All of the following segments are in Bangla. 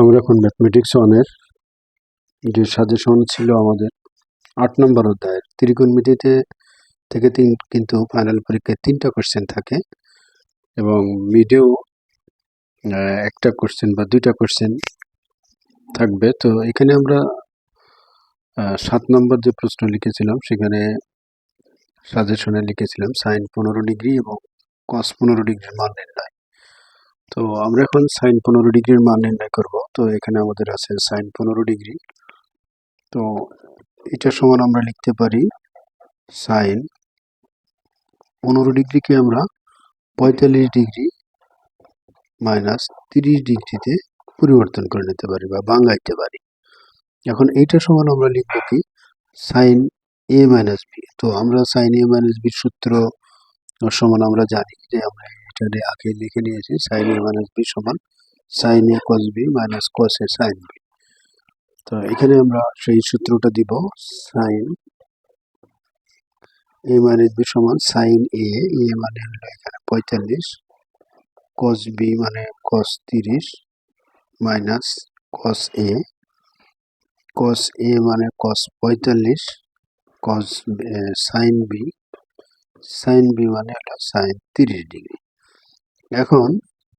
আমরা এখন ম্যাথমেটিক্স ওয়ানের যে সাজেশন ছিল আমাদের, আট নম্বর অধ্যায়ের ত্রিকোণমিতিতে থেকে তিন কিন্তু ফাইনাল পরীক্ষায় তিনটা কোশ্চেন থাকে এবং মিডেও একটা কোশ্চেন বা দুইটা কোশ্চেন থাকবে। তো এখানে আমরা সাত নম্বর যে প্রশ্ন লিখেছিলাম, সেখানে সাজেশনে লিখেছিলাম সাইন পনেরো ডিগ্রি এবং কস পনেরো ডিগ্রির মান নির্ণয়। তো আমরা এখন সাইন পনেরো ডিগ্রির মান নির্ণয় করব। তো এখানে আমাদের আছে সাইন পনেরো ডিগ্রি। তো এটা সমান আমরা লিখতে পারি সাইন পনেরো ডিগ্রিকে আমরা পঁয়তাল্লিশ ডিগ্রি মাইনাস তিরিশ ডিগ্রিতে পরিবর্তন করে নিতে পারি বা বাঙাইতে পারি। এখন এইটা সমান আমরা লিখব কি? সাইন এ মাইনাস বি তো আমরা সাইন এ মাইনাস বির সূত্র সমান আমরা জানি যে আমরা এটা নিয়ে আগে লিখে নিয়েছি। সাইন এ মাইনাস বি সমান sine A cos B minus cos A sine B তো এখানে আমরা সেই সূত্রটা দিব সাইন এ মাইনাস বি সমান সাইন এ এ মানে হলো এখানে পঁয়তাল্লিশ কস বি মানে কস তিরিশ মাইনাস কস এ কস এ মানে কস পঁয়তাল্লিশ cos sine B sine B মানে হলো সাইন তিরিশ ডিগ্রি। এখন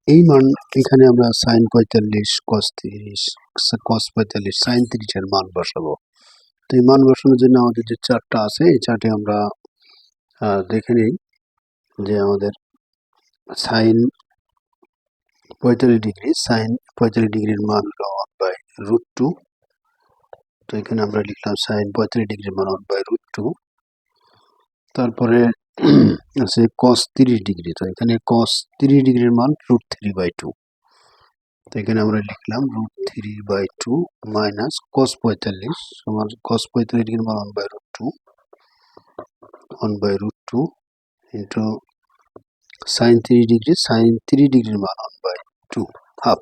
এই মান এখানে আমরা সাইন পঁয়তাল্লিশ কস তিরিশ কস পঁয়তাল্লিশ সাইন তিরিশের মান বসাবো। তো এই মান বসানোর জন্য আমাদের যে চার্টটা আছে, এই চার্টে আমরা দেখে নিই যে আমাদের সাইন পঁয়তাল্লিশ ডিগ্রি সাইন পঁয়তাল্লিশ ডিগ্রির মান হলো ওয়ান বাই রুট টু তো এখানে আমরা লিখলাম সাইন পঁয়তাল্লিশ ডিগ্রির মান ওয়ান বাই রুট টু তারপরে আছে কস তিরিশ ডিগ্রি, তো এখানে কস তিরিশ ডিগ্রির মান রুট থ্রি বাই টু তো এখানে আমরা লিখলাম root three by two minus cos পঁয়তাল্লিশ সমান কস পঁয়তাল্লিশ ডিগ্রির মান one by root two one by root two into sine তিরিশ ডিগ্রি সাইন তিরিশ ডিগ্রির মান ওয়ান বাই টু হাফ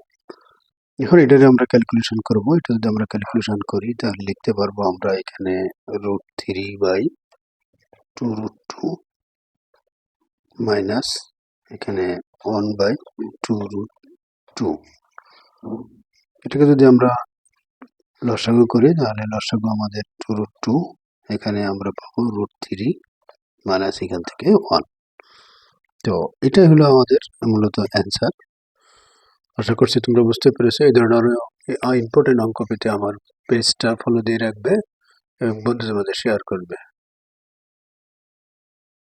এখন এটারে আমরা ক্যালকুলেশন করব, এটা যদি আমরা ক্যালকুলেশন করি, তাহলে লিখতে পারব আমরা এখানে root three by two root minus এখানে one by two root two এটাকে যদি আমরা লসাগু করি, তাহলে লসাগু আমাদের টু রুট টু এখানে আমরা পাবো রুট থ্রি মাইনাস এখান থেকে ওয়ান তো এটাই হলো আমাদের মূলত অ্যান্সার আশা করছি তোমরা বুঝতে পেরেছ, এই ধরনের ইম্পর্টেন্ট অঙ্ক পেতে আমার পেজটা ফলো দিয়ে রাখবে এবং বন্ধুদের মধ্যে শেয়ার করবে।